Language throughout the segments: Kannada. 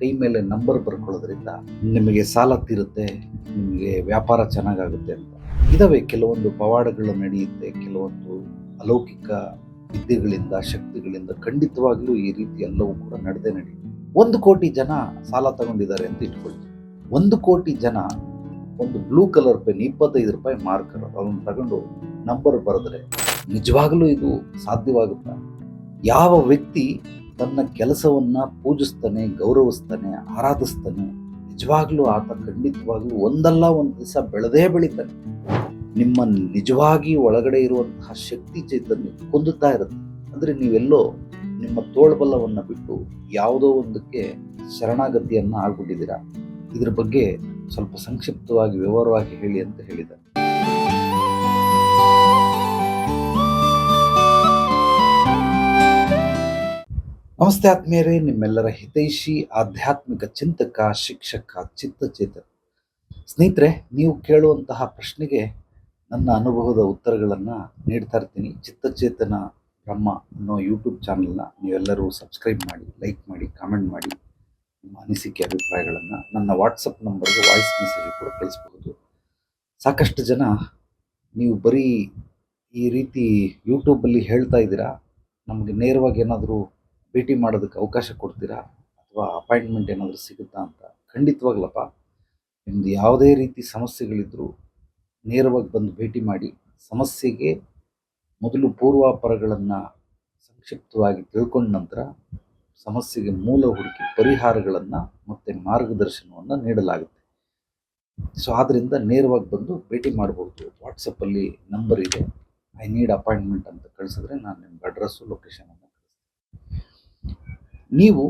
ಕೈ ಮೇಲೆ ನಂಬರ್ ಬರ್ಕೊಳ್ಳೋದ್ರಿಂದ ನಿಮಗೆ ಸಾಲ ತೀರುತ್ತೆ, ನಿಮಗೆ ವ್ಯಾಪಾರ ಚೆನ್ನಾಗಾಗುತ್ತೆ ಅಂತ. ಇದಾವೆ ಕೆಲವೊಂದು ಪವಾಡಗಳು ನಡೆಯುತ್ತೆ, ಕೆಲವೊಂದು ಅಲೌಕಿಕ ವಿದ್ಯೆಗಳಿಂದ, ಶಕ್ತಿಗಳಿಂದ ಖಂಡಿತವಾಗ್ಲೂ ಈ ರೀತಿ ಎಲ್ಲವೂ ಕೂಡ ನಡೆದೇ ನಡೆಯುತ್ತೆ. ಒಂದು ಕೋಟಿ ಜನ ಸಾಲ ತಗೊಂಡಿದ್ದಾರೆ ಅಂತ ಇಟ್ಕೊಳ್ಳಿ. ಒಂದು ಕೋಟಿ ಜನ ಒಂದು ಬ್ಲೂ ಕಲರ್ ಪೆನ್ ಇಪ್ಪತ್ತೈದು ರೂಪಾಯಿ ಮಾರ್ಕರ್ ಅದನ್ನು ತಗೊಂಡು ನಂಬರ್ ಬರೆದ್ರೆ ನಿಜವಾಗಲೂ ಇದು ಸಾಧ್ಯವಾಗುತ್ತಾ? ಯಾವ ವ್ಯಕ್ತಿ ತನ್ನ ಕೆಲಸವನ್ನ ಪೂಜಿಸ್ತಾನೆ, ಗೌರವಿಸ್ತಾನೆ, ಆರಾಧಿಸ್ತಾನೆ. ನಿಜವಾಗ್ಲೂ ಆತ ಖಂಡಿತವಾಗ್ಲೂ ಒಂದಲ್ಲ ಒಂದು ದಿವಸ ಬೆಳೆದೇ ಬೆಳಿತಾನೆ. ನಿಮ್ಮ ನಿಜವಾಗಿ ಒಳಗಡೆ ಇರುವಂತಹ ಶಕ್ತಿ ಚೈತನ್ಯ ಕುಂದುತ್ತಾ ಇರುತ್ತೆ. ಅಂದ್ರೆ ನೀವೆಲ್ಲೋ ನಿಮ್ಮ ತೋಳ್ಬಲ್ಲವನ್ನ ಬಿಟ್ಟು ಯಾವುದೋ ಒಂದಕ್ಕೆ ಶರಣಾಗತಿಯನ್ನ ಆಗ್ಬಿಟ್ಟಿದ್ದೀರಾ? ಇದ್ರ ಬಗ್ಗೆ ಸ್ವಲ್ಪ ಸಂಕ್ಷಿಪ್ತವಾಗಿ ವಿವರವಾಗಿ ಹೇಳಿ ಅಂತ ಹೇಳಿದ್ದಾರೆ ನಮಸ್ತೆ ಆತ್ಮೀಯರೇ ನಿಮ್ಮೆಲ್ಲರ ಹಿತೈಷಿ, ಆಧ್ಯಾತ್ಮಿಕ ಚಿಂತಕ, ಶಿಕ್ಷಕ, ಚಿತ್ತಚೇತನ. ಸ್ನೇಹಿತರೆ, ನೀವು ಕೇಳುವಂತಹ ಪ್ರಶ್ನೆಗೆ ನನ್ನ ಅನುಭವದ ಉತ್ತರಗಳನ್ನು ನೀಡ್ತಾ ಇರ್ತೀನಿ. ಚಿತ್ತಚೇತನ ಬ್ರಹ್ಮ ಅನ್ನೋ ಯೂಟ್ಯೂಬ್ ಚಾನಲ್ನ ನೀವೆಲ್ಲರೂ ಸಬ್ಸ್ಕ್ರೈಬ್ ಮಾಡಿ, ಲೈಕ್ ಮಾಡಿ, ಕಾಮೆಂಟ್ ಮಾಡಿ. ನಿಮ್ಮ ಅನಿಸಿಕೆ, ಅಭಿಪ್ರಾಯಗಳನ್ನು ನನ್ನ ವಾಟ್ಸಪ್ ನಂಬರ್ಗೆ ವಾಯ್ಸ್ ಮೆಸೇಜ್ ಕೂಡ ಕಳಿಸ್ಬಹುದು. ಸಾಕಷ್ಟು ಜನ ನೀವು ಬರೀ ಈ ರೀತಿ ಯೂಟ್ಯೂಬಲ್ಲಿ ಹೇಳ್ತಾ ಇದ್ದೀರಾ? ನಮಗೆ ನೇರವಾಗಿ ಏನಾದರೂ ಭೇಟಿ ಮಾಡೋದಕ್ಕೆ ಅವಕಾಶ ಕೊಡ್ತೀರಾ? ಅಥವಾ ಅಪಾಯಿಂಟ್ಮೆಂಟ್ ಏನಾದರೂ ಸಿಗುತ್ತಾ ಅಂತ? ಖಂಡಿತವಾಗ್ಲಪ್ಪ. ನಿಮ್ದು ಯಾವುದೇ ರೀತಿ ಸಮಸ್ಯೆಗಳಿದ್ದರೂ ನೇರವಾಗಿ ಬಂದು ಭೇಟಿ ಮಾಡಿ, ಸಮಸ್ಯೆಗೆ ಮೊದಲು ಪೂರ್ವಾಪರಗಳನ್ನು ಸಂಕ್ಷಿಪ್ತವಾಗಿ ತಿಳ್ಕೊಂಡ ನಂತರ ಸಮಸ್ಯೆಗೆ ಮೂಲ ಹುಡುಕಿ ಪರಿಹಾರಗಳನ್ನು ಮತ್ತು ಮಾರ್ಗದರ್ಶನವನ್ನು ನೀಡಲಾಗುತ್ತೆ. ಸೊ ಆದ್ದರಿಂದ ನೇರವಾಗಿ ಬಂದು ಭೇಟಿ ಮಾಡಬಹುದು ವಾಟ್ಸಪ್ಪಲ್ಲಿ ನಂಬರ್ ಇದೆ. ಐ ನೀಡ್ ಅಪಾಯಿಂಟ್ಮೆಂಟ್ ಅಂತ ಕಳಿಸಿದ್ರೆ ನಾನು ನಿಮ್ಗೆ ಅಡ್ರೆಸ್ಸು ಲೊಕೇಶನನ್ನು ನೀವು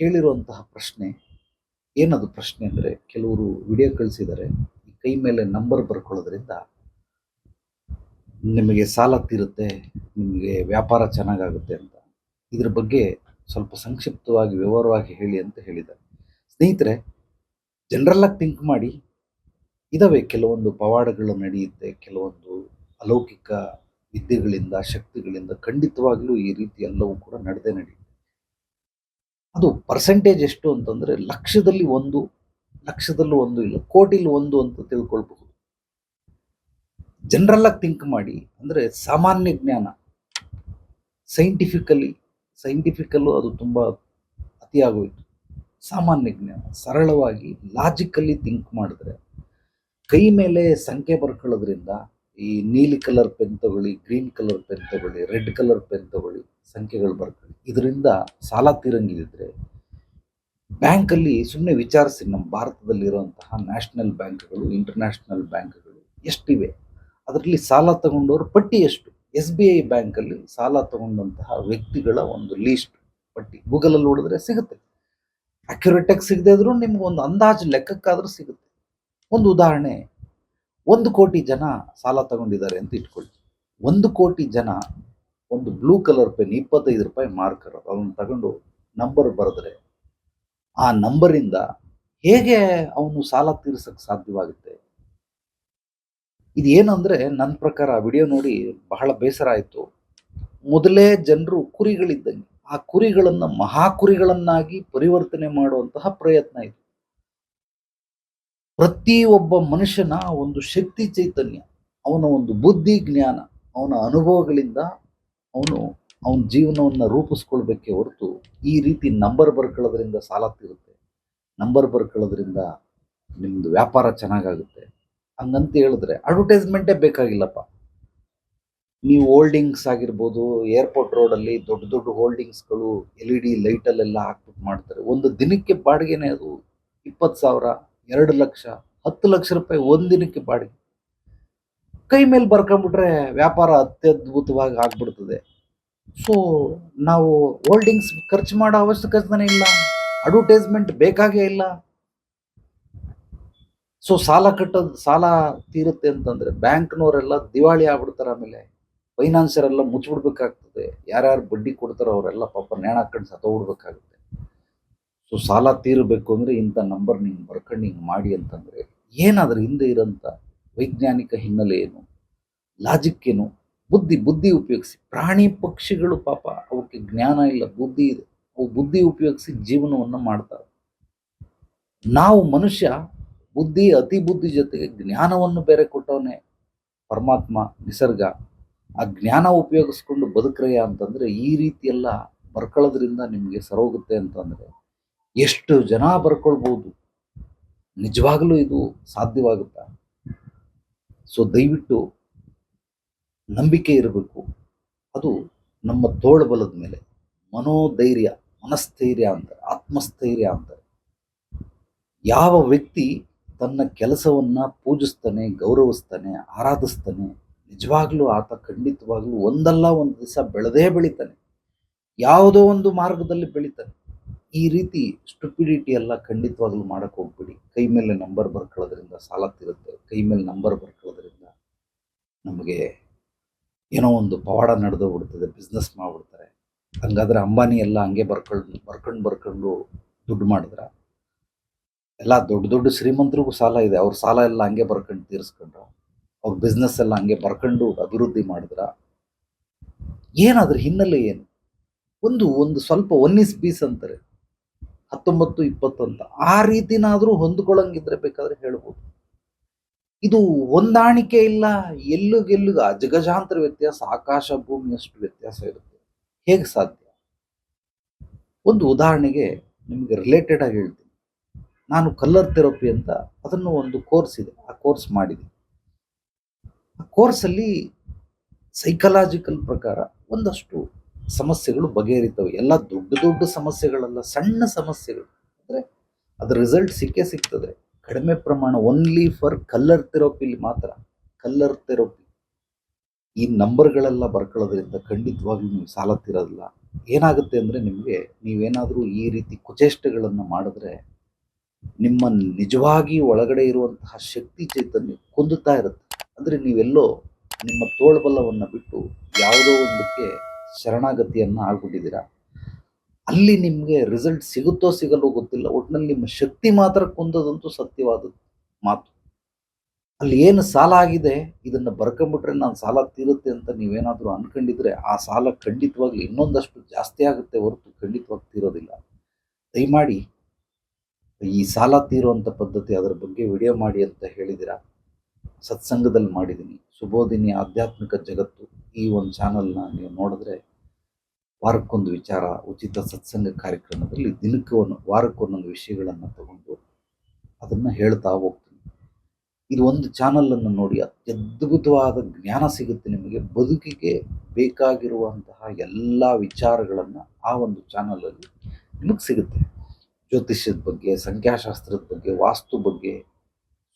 ಕೇಳಿರುವಂತಹ ಪ್ರಶ್ನೆ, ಏನದು ಪ್ರಶ್ನೆ ಅಂದರೆ ಕೆಲವರು ವಿಡಿಯೋ ಕಳಿಸಿದರೆ ಈ ಕೈ ಮೇಲೆ ನಂಬರ್ ಬರ್ಕೊಳ್ಳೋದ್ರಿಂದ ನಿಮಗೆ ಸಾಲ ತೀರುತ್ತೆ, ನಿಮಗೆ ವ್ಯಾಪಾರ ಚೆನ್ನಾಗಾಗುತ್ತೆ ಅಂತ. ಇದ್ರ ಬಗ್ಗೆ ಸ್ವಲ್ಪ ಸಂಕ್ಷಿಪ್ತವಾಗಿ, ವಿವರವಾಗಿ ಹೇಳಿ ಅಂತ ಹೇಳಿದ್ದಾರೆ. ಸ್ನೇಹಿತರೆ ಜನರಲ್ಲಾಗಿ ಥಿಂಕ್ ಮಾಡಿ. ಇದಾವೆ ಕೆಲವೊಂದು ಪವಾಡಗಳು ನಡೆಯುತ್ತೆ, ಕೆಲವೊಂದು ಅಲೌಕಿಕ ವಿದ್ಯೆಗಳಿಂದ, ಶಕ್ತಿಗಳಿಂದ ಖಂಡಿತವಾಗಲೂ ಈ ರೀತಿ ಎಲ್ಲವೂ ಕೂಡ ನಡೆದೇ ನಡೆಯುತ್ತೆ. ಅದು ಪರ್ಸೆಂಟೇಜ್ ಎಷ್ಟು ಅಂತಂದ್ರೆ ಲಕ್ಷದಲ್ಲಿ ಒಂದು, ಲಕ್ಷದಲ್ಲೂ ಒಂದು ಇಲ್ಲ, ಕೋಟಿಲಿ ಒಂದು ಅಂತ ತಿಳ್ಕೊಳ್ಬಹುದು. ಜನರಲ್ಲಾಗಿ ಥಿಂಕ್ ಮಾಡಿ, ಅಂದ್ರೆ ಸಾಮಾನ್ಯ ಜ್ಞಾನ. ಸೈಂಟಿಫಿಕಲಿ ಸೈಂಟಿಫಿಕಲ್ಲೂ ಅದು ತುಂಬ ಅತಿಯಾಗೋಯಿತು ಸಾಮಾನ್ಯ ಜ್ಞಾನ, ಸರಳವಾಗಿ ಲಾಜಿಕಲಿ ಥಿಂಕ್ ಮಾಡಿದ್ರೆ, ಕೈ ಮೇಲೆ ಸಂಖ್ಯೆ ಬರ್ಕೊಳ್ಳೋದ್ರಿಂದ ಈ ನೀಲಿ ಕಲರ್ ಪೆನ್ ತಗೊಳ್ಳಿ ಗ್ರೀನ್ ಕಲರ್ ಪೆನ್ ತಗೊಳ್ಳಿ ರೆಡ್ ಕಲರ್ ಪೆನ್ ತಗೊಳ್ಳಿ, ಸಂಖ್ಯೆಗಳು ಬರ್ಕೊಳ್ಳಿ ಇದರಿಂದ ಸಾಲ ತೀರಂಗಿದ್ರೆ ಬ್ಯಾಂಕಲ್ಲಿ ಸುಮ್ಮನೆ ವಿಚಾರಿಸಿ, ನಮ್ಮ ಭಾರತದಲ್ಲಿರುವಂತಹ ನ್ಯಾಷನಲ್ ಬ್ಯಾಂಕ್ಗಳು, ಇಂಟರ್ನ್ಯಾಷನಲ್ ಬ್ಯಾಂಕ್ಗಳು ಎಷ್ಟಿವೆ? ಅದರಲ್ಲಿ ಸಾಲ ತಗೊಂಡವ್ರ ಪಟ್ಟಿ ಎಷ್ಟು? ಎಸ್ ಬಿ ಐ ಬ್ಯಾಂಕಲ್ಲಿ ಸಾಲ ತಗೊಂಡಂತಹ ವ್ಯಕ್ತಿಗಳ ಒಂದು ಲೀಸ್ಟ್ ಪಟ್ಟಿ. ಗೂಗಲಲ್ಲಿ ನೋಡಿದ್ರೆ ಸಿಗುತ್ತೆ. ಅಕ್ಯುರೇಟಾಗಿ ಸಿಗದೆ ಇದ್ರೂ ನಿಮ್ಗೆ ಒಂದು ಅಂದಾಜು ಲೆಕ್ಕಕ್ಕಾದರೂ ಸಿಗುತ್ತೆ. ಒಂದು ಉದಾಹರಣೆ, ಒಂದು ಕೋಟಿ ಜನ ಸಾಲ ತಗೊಂಡಿದ್ದಾರೆ ಅಂತ ಇಟ್ಕೊಳ್ಳಿ. ಒಂದು ಕೋಟಿ ಜನ ಒಂದು ಬ್ಲೂ ಕಲರ್ ಪೆನ್ ಇಪ್ಪತ್ತೈದು ರೂಪಾಯಿ ಮಾರ್ಕರ್ ಅದನ್ನು ತಗೊಂಡು ನಂಬರ್ ಬರೆದ್ರೆ ಆ ನಂಬರಿಂದ ಹೇಗೆ ಅವನು ಸಾಲ ತೀರ್ಸಕ್ಕೆ ಸಾಧ್ಯವಾಗುತ್ತೆ? ಇದೇನಂದ್ರೆ ನನ್ನ ಪ್ರಕಾರ ಆ ವಿಡಿಯೋ ನೋಡಿ ಬಹಳ ಬೇಸರ ಆಯಿತು. ಮೊದಲೇ ಜನರು ಕುರಿಗಳಿದ್ದಂಗೆ. ಆ ಕುರಿಗಳನ್ನ ಮಹಾಕುರಿಗಳನ್ನಾಗಿ ಪರಿವರ್ತನೆ ಮಾಡುವಂತಹ ಪ್ರಯತ್ನ ಇದು. ಪ್ರತಿ ಒಬ್ಬ ಮನುಷ್ಯನ ಒಂದು ಶಕ್ತಿ ಚೈತನ್ಯ, ಅವನ ಒಂದು ಬುದ್ಧಿ ಜ್ಞಾನ, ಅವನ ಅನುಭವಗಳಿಂದ ಅವನು, ಅವನ ಜೀವನವನ್ನು ರೂಪಿಸ್ಕೊಳ್ಬೇಕೇ ಹೊರತು ಈ ರೀತಿ ನಂಬರ್ ಬರ್ಕೊಳ್ಳೋದ್ರಿಂದ ಸಾಲ ತೀರುತ್ತೆ. ನಂಬರ್ ಬರ್ಕೊಳ್ಳೋದ್ರಿಂದ ನಿಮ್ಮದು ವ್ಯಾಪಾರ ಚೆನ್ನಾಗಾಗುತ್ತೆ. ಹಂಗಂತ ಹೇಳಿದ್ರೆ ಅಡ್ವರ್ಟೈಸ್ಮೆಂಟೇ ಬೇಕಾಗಿಲ್ಲಪ್ಪ. ನೀವು ಹೋಲ್ಡಿಂಗ್ಸ್ ಆಗಿರ್ಬೋದು ಏರ್ಪೋರ್ಟ್ ರೋಡಲ್ಲಿ ದೊಡ್ಡ ದೊಡ್ಡ ಹೋಲ್ಡಿಂಗ್ಸ್ಗಳು ಎಲ್ ಇ ಡಿ ಲೈಟಲ್ಲೆಲ್ಲ ಹಾಕ್ಬಿಟ್ಟು ಮಾಡ್ತಾರೆ. ಒಂದು ದಿನಕ್ಕೆ ಬಾಡಿಗೆನೇ ಅದು ಇಪ್ಪತ್ತು ಸಾವಿರ, ಎರಡು ಲಕ್ಷ, ಹತ್ತು ಲಕ್ಷ ರೂಪಾಯಿ ಒಂದು ದಿನಕ್ಕೆ ಬಾಡಿಗೆ. ಕೈ ಮೇಲೆ ಬರ್ಕೊಂಡ್ಬಿಟ್ರೆ ವ್ಯಾಪಾರ ಅತ್ಯದ್ಭುತವಾಗಿ ಆಗ್ಬಿಡ್ತದೆ. ಸೊ ನಾವು ಹೋಲ್ಡಿಂಗ್ಸ್ ಖರ್ಚು ಮಾಡೋ ಅವಶ್ಯಕತೆನೇ ಇಲ್ಲ. ಅಡ್ವರ್ಟೈಸ್ಮೆಂಟ್ ಬೇಕಾಗೇ ಇಲ್ಲ. ಸೊ ಸಾಲ ಕಟ್ಟೋದು ಸಾಲ ತೀರುತ್ತೆ ಅಂತಂದ್ರೆ ಬ್ಯಾಂಕ್ನವರೆಲ್ಲ ದಿವಾಳಿ ಆಗ್ಬಿಡ್ತಾರೆ ಆಮೇಲೆ. ಫೈನಾನ್ಸರ್ ಎಲ್ಲ ಮುಚ್ಚಿಬಿಡ್ಬೇಕಾಗ್ತದೆ ಯಾರ್ಯಾರು ಬಡ್ಡಿ ಕೊಡ್ತಾರೋ ಅವರೆಲ್ಲ ಪಾಪ ನೇಣ ಹಾಕೊಂಡು ಸತ್ತೋಗ್ಬಿಡ್ಬೇಕಾಗುತ್ತೆ ಸೊ ಸಾಲ ತೀರಬೇಕು ಅಂದ್ರೆ ಇಂಥ ನಂಬರ್ ನಿಂಗೆ ಬರ್ಕೊಂಡು ಹಿಂಗೆ ಮಾಡಿ ಅಂತಂದ್ರೆ ಏನಾದ್ರ ಹಿಂದೆ ಇರೋಂಥ ವೈಜ್ಞಾನಿಕ ಹಿನ್ನೆಲೆ ಏನು? ಲಾಜಿಕ್ ಏನು? ಬುದ್ಧಿ ಬುದ್ಧಿ ಉಪಯೋಗಿಸಿ. ಪ್ರಾಣಿ ಪಕ್ಷಿಗಳು ಪಾಪ, ಅವಕ್ಕೆ ಜ್ಞಾನ ಇಲ್ಲ, ಬುದ್ಧಿ ಇದೆ. ಅವು ಬುದ್ಧಿ ಉಪಯೋಗಿಸಿ ಜೀವನವನ್ನು ಮಾಡ್ತಾರೆ ನಾವು ಮನುಷ್ಯ, ಬುದ್ಧಿ, ಅತಿ ಬುದ್ಧಿ ಜೊತೆಗೆ ಜ್ಞಾನವನ್ನು ಬೇರೆ ಕೊಟ್ಟವನೇ. ಪರಮಾತ್ಮ, ನಿಸರ್ಗ, ಆ ಜ್ಞಾನ ಉಪಯೋಗಿಸ್ಕೊಂಡು ಬದುಕ್ರಯ್ಯ ಅಂತಂದ್ರೆ ಈ ರೀತಿಯೆಲ್ಲ ಬರ್ಕೊಳ್ಳೋದ್ರಿಂದ ನಿಮಗೆ ಸರೋಗುತ್ತೆ ಅಂತಂದ್ರೆ ಎಷ್ಟು ಜನ ಬರ್ಕೊಳ್ಬೋದು? ನಿಜವಾಗಲೂ ಇದು ಸಾಧ್ಯವಾಗುತ್ತಾ? ಸೊ ದಯವಿಟ್ಟು ನಂಬಿಕೆ ಇರಬೇಕು. ಅದು ನಮ್ಮ ತೋಳ್ಬಲದ ಮೇಲೆ. ಮನೋಧೈರ್ಯ, ಮನಸ್ಥೈರ್ಯ ಅಂತಾರೆ ಆತ್ಮಸ್ಥೈರ್ಯ ಅಂತಾರೆ ಯಾವ ವ್ಯಕ್ತಿ ತನ್ನ ಕೆಲಸವನ್ನ ಪೂಜಿಸ್ತಾನೆ, ಗೌರವಿಸ್ತಾನೆ, ಆರಾಧಿಸ್ತಾನೆ, ನಿಜವಾಗ್ಲೂ ಆತ ಖಂಡಿತವಾಗ್ಲೂ ಒಂದಲ್ಲ ಒಂದು ದಿವಸ ಬೆಳೆದೇ ಬೆಳಿತಾನೆ. ಯಾವುದೋ ಒಂದು ಮಾರ್ಗದಲ್ಲಿ ಬೆಳಿತಾನೆ. ಈ ರೀತಿ ಸ್ಟುಪಿಡಿಟಿ ಎಲ್ಲ ಖಂಡಿತವಾಗ್ಲೂ ಮಾಡಕ್ ಹೋಗ್ಬೇಡಿ. ಕೈ ಮೇಲೆ ನಂಬರ್ ಬರ್ಕೊಳ್ಳೋದ್ರಿಂದ ಸಾಲ ತೀರುತ್ತೆ. ಕೈ ಮೇಲೆ ನಂಬರ್ ಬರ್ಕೊಳ್ಳೋದ್ರಿಂದ ನಮಗೆ ಏನೋ ಒಂದು ಪವಾಡ ನಡೆದೋಗ್ಬಿಡ್ತದೆ ಬಿಸ್ನೆಸ್ ಮಾಡ್ಬಿಡ್ತಾರೆ. ಹಂಗಾದ್ರೆ ಅಂಬಾನಿ ಎಲ್ಲ ಹಂಗೆ ಬರ್ಕೊಂಡು ಬರ್ಕೊಂಡು ಬರ್ಕೊಂಡು ದುಡ್ಡು ಮಾಡಿದ್ರ ಎಲ್ಲ ದೊಡ್ಡ ದೊಡ್ಡ ಶ್ರೀಮಂತರಿಗೂ ಸಾಲ ಇದೆ. ಅವ್ರ ಸಾಲ ಎಲ್ಲ ಹಂಗೆ ಬರ್ಕೊಂಡು ತೀರಿಸ್ಕೊಂಡ್ರ. ಅವ್ರ ಬಿಸ್ನೆಸ್ ಎಲ್ಲ ಹಂಗೆ ಬರ್ಕೊಂಡು ಅಭಿವೃದ್ಧಿ ಮಾಡಿದ್ರ ಏನಾದ್ರ ಹಿನ್ನೆಲೆ ಏನು? ಒಂದು ಒಂದು ಸ್ವಲ್ಪ ಒನ್ನಿಸ್ ಬೀಸ್ ಅಂತಾರೆ. ಹತ್ತೊಂಬತ್ತು ಇಪ್ಪತ್ತು ಅಂತ. ಆ ರೀತಿನಾದರೂ ಹೊಂದ್ಕೊಳ್ಳಂಗಿದ್ರೆ ಬೇಕಾದ್ರೆ ಹೇಳ್ಬೋದು. ಇದು ಹೊಂದಾಣಿಕೆ ಇಲ್ಲ. ಎಲ್ಲು ಜಗಜಾಂತರ ವ್ಯತ್ಯಾಸ, ಆಕಾಶ ಭೂಮಿಯಷ್ಟು ವ್ಯತ್ಯಾಸ ಇರುತ್ತೆ. ಹೇಗೆ ಸಾಧ್ಯ? ಒಂದು ಉದಾಹರಣೆಗೆ ನಿಮಗೆ ರಿಲೇಟೆಡ್ ಆಗಿ ಹೇಳ್ತೀನಿ. ನಾನು ಕಲ್ಲರ್ ಥೆರಪಿ ಅಂತ ಅದನ್ನು ಒಂದು ಕೋರ್ಸ್ ಇದೆ. ಆ ಕೋರ್ಸ್ ಮಾಡಿದೆ. ಆ ಕೋರ್ಸಲ್ಲಿ ಸೈಕಲಾಜಿಕಲ್ ಪ್ರಕಾರ ಒಂದಷ್ಟು ಸಮಸ್ಯೆಗಳು ಬಗೆಹರಿತವೆ. ಎಲ್ಲ ದೊಡ್ಡ ದೊಡ್ಡ ಸಮಸ್ಯೆಗಳಲ್ಲ, ಸಣ್ಣ ಸಮಸ್ಯೆಗಳು. ಅಂದರೆ ಅದರ ರಿಸಲ್ಟ್ ಸಿಕ್ಕೇ ಸಿಗ್ತದೆ. ಕಡಿಮೆ ಪ್ರಮಾಣ ಓನ್ಲಿ ಫಾರ್ ಕಲ್ಲರ್ ಥೆರಪಿಲಿ ಮಾತ್ರ. ಕಲ್ಲರ್ ಥೆರಪಿ ಈ ನಂಬರ್ಗಳೆಲ್ಲ ಬರ್ಕೊಳ್ಳೋದ್ರಿಂದ ಖಂಡಿತವಾಗ್ಲೂ ನೀವು ಸಾಲ ತೀರೋದಿಲ್ಲ. ಏನಾಗುತ್ತೆ ಅಂದರೆ ನಿಮಗೆ ನೀವೇನಾದರೂ ಈ ರೀತಿ ಕುಚೇಷ್ಟೆಗಳನ್ನು ಮಾಡಿದ್ರೆ ನಿಮ್ಮ ನಿಜವಾಗಿ ಒಳಗಡೆ ಇರುವಂತಹ ಶಕ್ತಿ ಚೈತನ್ಯ ಕುಂದುತ್ತಾ ಇರುತ್ತೆ. ಅಂದರೆ ನೀವೆಲ್ಲೋ ನಿಮ್ಮ ತೋಳ್ಬಲವನ್ನು ಬಿಟ್ಟು ಯಾವುದೋ ಒಂದಕ್ಕೆ ಶರಣಾಗತಿಯನ್ನು ಆಗ್ಬಿಟ್ಟಿದ್ದೀರಾ? ಅಲ್ಲಿ ನಿಮಗೆ ರಿಸಲ್ಟ್ ಸಿಗುತ್ತೋ ಸಿಗಲ್ಲೋ ಗೊತ್ತಿಲ್ಲ. ಒಟ್ಟಿನಲ್ಲಿ ನಿಮ್ಮ ಶಕ್ತಿ ಮಾತ್ರ ಕುಂದದಂತೂ ಸತ್ಯವಾದ ಮಾತು. ಅಲ್ಲಿ ಏನು ಸಾಲ ಆಗಿದೆ? ಇದನ್ನು ಬರ್ಕೊಂಬಿಟ್ರೆ ನಾನು ಸಾಲ ತೀರುತ್ತೆ ಅಂತ ನೀವೇನಾದರೂ ಅಂದ್ಕೊಂಡಿದ್ರೆ ಆ ಸಾಲ ಖಂಡಿತವಾಗ್ಲಿ ಇನ್ನೊಂದಷ್ಟು ಜಾಸ್ತಿ ಆಗುತ್ತೆ ಹೊರತು ಖಂಡಿತವಾಗಿ ತೀರೋದಿಲ್ಲ. ದಯಮಾಡಿ ಈ ಸಾಲ ತೀರುವಂಥ ಪದ್ಧತಿ ಅದರ ಬಗ್ಗೆ ವಿಡಿಯೋ ಮಾಡಿ ಅಂತ ಹೇಳಿದಿರ ಸತ್ಸಂಗದಲ್ಲಿ ಮಾಡಿದ್ದೀನಿ. ಸುಬೋಧಿನಿ ಆಧ್ಯಾತ್ಮಿಕ ಜಗತ್ತು. ಈ ಒಂದು ಚಾನಲ್ನ ನೀವು ನೋಡಿದ್ರೆ ವಾರಕ್ಕೊಂದು ವಿಚಾರ, ಉಚಿತ ಸತ್ಸಂಗ ಕಾರ್ಯಕ್ರಮದಲ್ಲಿ ದಿನಕ್ಕೆ ಒಂದು ವಾರಕ್ಕೊಂದೊಂದು ವಿಷಯಗಳನ್ನು ತಗೊಂಡು ಅದನ್ನು ಹೇಳ್ತಾ ಹೋಗ್ತೀನಿ. ಇದು ಒಂದು ಚಾನಲನ್ನು ನೋಡಿ ಅತ್ಯದ್ಭುತವಾದ ಜ್ಞಾನ ಸಿಗುತ್ತೆ ನಿಮಗೆ. ಬದುಕಿಗೆ ಬೇಕಾಗಿರುವಂತಹ ಎಲ್ಲ ವಿಚಾರಗಳನ್ನು ಆ ಒಂದು ಚಾನಲಲ್ಲಿ ನಿಮಗೆ ಸಿಗುತ್ತೆ. ಜ್ಯೋತಿಷ್ಯದ ಬಗ್ಗೆ, ಸಂಖ್ಯಾಶಾಸ್ತ್ರದ ಬಗ್ಗೆ, ವಾಸ್ತು ಬಗ್ಗೆ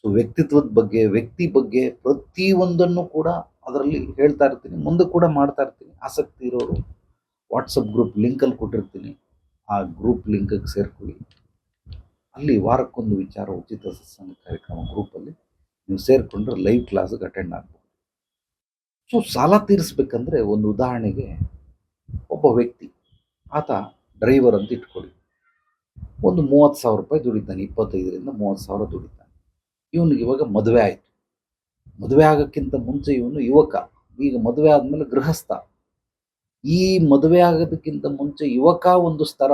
ಸೊ ವ್ಯಕ್ತಿತ್ವದ ಬಗ್ಗೆ, ವ್ಯಕ್ತಿ ಬಗ್ಗೆ ಪ್ರತಿಯೊಂದನ್ನು ಕೂಡ ಅದರಲ್ಲಿ ಹೇಳ್ತಾ ಇರ್ತೀನಿ. ಮುಂದೆ ಕೂಡ ಮಾಡ್ತಾ ಇರ್ತೀನಿ. ಆಸಕ್ತಿ ಇರೋರು ವಾಟ್ಸಪ್ ಗ್ರೂಪ್ ಲಿಂಕಲ್ಲಿ ಕೊಟ್ಟಿರ್ತೀನಿ. ಆ ಗ್ರೂಪ್ ಲಿಂಕಿಗೆ ಸೇರ್ಕೊಳ್ಳಿ. ಅಲ್ಲಿ ವಾರಕ್ಕೊಂದು ವಿಚಾರ ಉಚಿತ ಸತ್ಸಂಗ ಕಾರ್ಯಕ್ರಮ ಗ್ರೂಪಲ್ಲಿ ನೀವು ಸೇರಿಕೊಂಡ್ರೆ ಲೈವ್ ಕ್ಲಾಸಿಗೆ ಅಟೆಂಡ್ ಆಗ್ಬೋದು. ಸೊ ಸಾಲ ತೀರಿಸ್ಬೇಕಂದ್ರೆ ಒಂದು ಉದಾಹರಣೆಗೆ ಒಬ್ಬ ವ್ಯಕ್ತಿ ಆತ ಡ್ರೈವರ್ ಅಂತ ಇಟ್ಕೊಳ್ಳಿ. ಒಂದು ಮೂವತ್ತು ಸಾವಿರ ರೂಪಾಯಿ ದುಡಿತಾನೆ. ಇಪ್ಪತ್ತೈದರಿಂದ ಮೂವತ್ತು ಸಾವಿರ ದುಡಿತಾನೆ. ಇವನಿಗೆ ಇವಾಗ ಮದುವೆ ಆಯಿತು. ಮದುವೆ ಆಗೋಕ್ಕಿಂತ ಮುಂಚೆ ಇವನು ಯುವಕ. ಈಗ ಮದುವೆ ಆದಮೇಲೆ ಗೃಹಸ್ಥ. ಈ ಮದುವೆ ಆಗೋದಕ್ಕಿಂತ ಮುಂಚೆ ಯುವಕ ಒಂದು ಸ್ತರ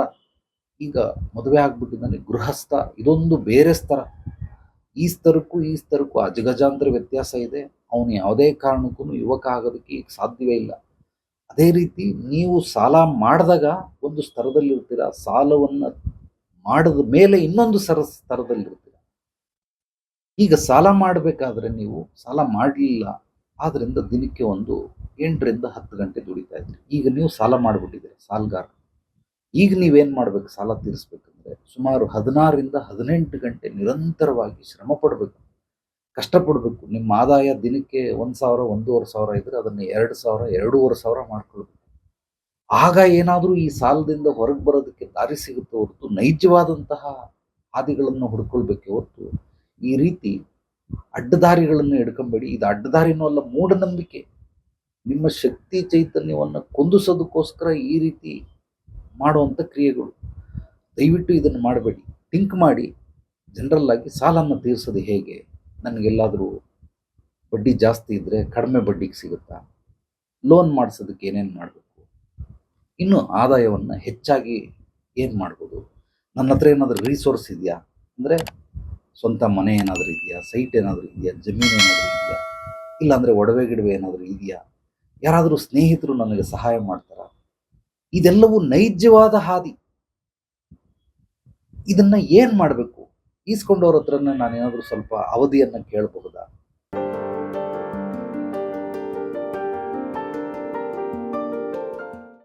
ಈಗ ಮದುವೆ ಆಗ್ಬಿಟ್ಟಿದ್ದಾನೆ ಗೃಹಸ್ಥ. ಇದೊಂದು ಬೇರೆ ಸ್ತರ ಈ ಸ್ತರಕ್ಕೂ ಈ ಸ್ತರಕ್ಕೂ ಅಜಗಜಾಂತರ ವ್ಯತ್ಯಾಸ ಇದೆ. ಅವನು ಯಾವುದೇ ಕಾರಣಕ್ಕೂ ಯುವಕ ಆಗೋದಕ್ಕೆ ಈಗ ಸಾಧ್ಯವೇ ಇಲ್ಲ. ಅದೇ ರೀತಿ ನೀವು ಸಾಲ ಮಾಡಿದಾಗ ಒಂದು ಸ್ತರದಲ್ಲಿರ್ತೀರ ಸಾಲವನ್ನು ಮಾಡಿದ ಮೇಲೆ ಇನ್ನೊಂದು ಸರ ಸ್ತರದಲ್ಲಿರ್ತೀರ ಈಗ ಸಾಲ ಮಾಡಬೇಕಾದ್ರೆ ನೀವು ಸಾಲ ಮಾಡಲಿಲ್ಲ. ಆದ್ದರಿಂದ ದಿನಕ್ಕೆ ಒಂದು ಎಂಟರಿಂದ ಹತ್ತು ಗಂಟೆ ದುಡಿತಾ ಇದ್ರಿ. ಈಗ ನೀವು ಸಾಲ ಮಾಡಿಬಿಟ್ಟಿದ್ದೀರಿ, ಸಾಲಗಾರ. ಈಗ ನೀವೇನು ಮಾಡಬೇಕು? ಸಾಲ ತೀರಿಸ್ಬೇಕಂದ್ರೆ ಸುಮಾರು ಹದಿನಾರರಿಂದ ಹದಿನೆಂಟು ಗಂಟೆ ನಿರಂತರವಾಗಿ ಶ್ರಮ ಪಡಬೇಕು. ಕಷ್ಟಪಡಬೇಕು. ನಿಮ್ಮ ಆದಾಯ ದಿನಕ್ಕೆ ಒಂದು ಸಾವಿರ, ಒಂದೂವರೆ ಸಾವಿರ ಇದ್ದರೆ ಅದನ್ನು ಎರಡು ಸಾವಿರ, ಎರಡೂವರೆ ಸಾವಿರ ಮಾಡ್ಕೊಳ್ಬೇಕು. ಆಗ ಏನಾದರೂ ಈ ಸಾಲದಿಂದ ಹೊರಗೆ ಬರೋದಕ್ಕೆ ದಾರಿ ಸಿಗುತ್ತೆ ಹೊರತು ನೈಜವಾದಂತಹ ಹಾದಿಗಳನ್ನು ಹುಡ್ಕೊಳ್ಬೇಕೆ ಹೊರತು ಈ ರೀತಿ ಅಡ್ಡದಾರಿಗಳನ್ನು ಹಿಡ್ಕೊಂಬೇಡಿ. ಇದು ಅಡ್ಡದಾರಿನೂ ಅಲ್ಲ, ಮೂಢನಂಬಿಕೆ. ನಿಮ್ಮ ಶಕ್ತಿ ಚೈತನ್ಯವನ್ನು ಕುಂದಿಸೋದಕ್ಕೋಸ್ಕರ ಈ ರೀತಿ ಮಾಡುವಂಥ ಕ್ರಿಯೆಗಳು. ದಯವಿಟ್ಟು ಇದನ್ನು ಮಾಡಬೇಡಿ. ಥಿಂಕ್ ಮಾಡಿ. ಜನರಲ್ ಆಗಿ ಸಾಲನ್ನು ತೀರಿಸೋದು ಹೇಗೆ? ನನಗೆಲ್ಲಾದರೂ ಬಡ್ಡಿ ಜಾಸ್ತಿ ಇದ್ದರೆ ಕಡಿಮೆ ಬಡ್ಡಿಗೆ ಸಿಗುತ್ತಾ? ಲೋನ್ ಮಾಡಿಸೋದಕ್ಕೆ ಏನೇನು ಮಾಡಬೇಕು? ಇನ್ನು ಆದಾಯವನ್ನು ಹೆಚ್ಚಾಗಿ ಏನು ಮಾಡ್ಬೋದು? ನನ್ನ ಹತ್ರ ಏನಾದರೂ ರಿಸೋರ್ಸ್ ಇದೆಯಾ? ಅಂದರೆ ಸ್ವಂತ ಮನೆ ಏನಾದರೂ ಇದೆಯಾ? ಸೈಟ್ ಏನಾದರೂ ಇದೆಯಾ? ಜಮೀನು ಏನಾದರೂ ಇದೆಯಾ? ಇಲ್ಲಾಂದರೆ ಒಡವೆ ಗಿಡವೆ ಏನಾದರೂ ಇದೆಯಾ? ಯಾರಾದರೂ ಸ್ನೇಹಿತರು ನನಗೆ ಸಹಾಯ ಮಾಡ್ತಾರಾ? ಇದೆಲ್ಲವೂ ನೈಜವಾದ ಹಾದಿ. ಇದನ್ನು ಏನು ಮಾಡಬೇಕು? ಈಸ್ಕೊಂಡವ್ರ ಹತ್ರನ ನಾನೇನಾದರೂ ಸ್ವಲ್ಪ ಅವಧಿಯನ್ನು ಕೇಳಬಹುದಾ?